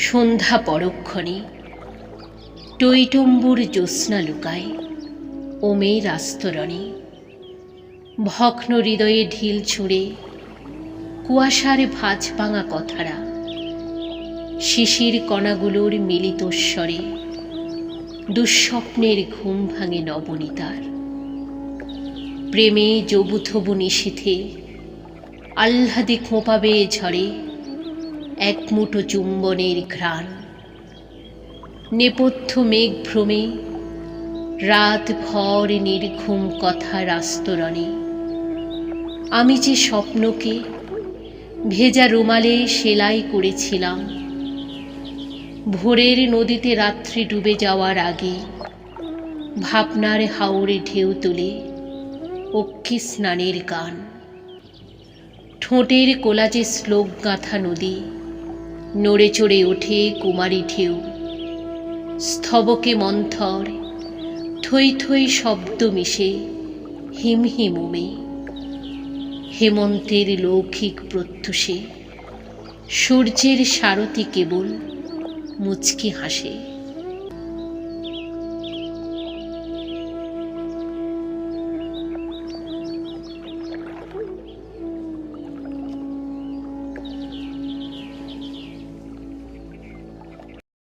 সন্ধ্যা পরক্ষণে টৈটম্বুর জ্যোৎস্না লুকায় ওমের আস্তরণে। ভগ্ন হৃদয়ে ঢিল ছুঁড়ে কুয়াশার ভাঁজ ভাঙা কথারা শিশির কণাগুলোর মিলিত স্বরে দুঃস্বপ্নের ঘুম ভাঙে নবনীতার। প্রেমে যবুথবু নিশীথে, আহ্লাদে খোঁপাবে ঝরে এক মুঠো চুম্বনের ঘ্রাণ। নেপথ্য মেঘ ভ্রমে রাত ভর নির্ঘুম কথার আস্তরণে, আমি যে স্বপ্নকে ভেজা রুমালে সেলাই করেছিলাম, ভোরের নদীতে রাত্রি ডুবে যাওয়ার আগে, ভাবনার হাওড়ে ঢেউ তুলে অক্ষি স্নানের গান। ঠোঁটের কোলাজে শ্লোক গাঁথা নদী নড়ে চড়ে ওঠে কুমারী ঢেউ। স্থবকে মন্থর, থই থই শব্দ মিশে, হিম হিম উমে। হেমন্তের লৌকিক প্রত্যুষে, সূর্যের সারথি কেবল মুচকি হাসে।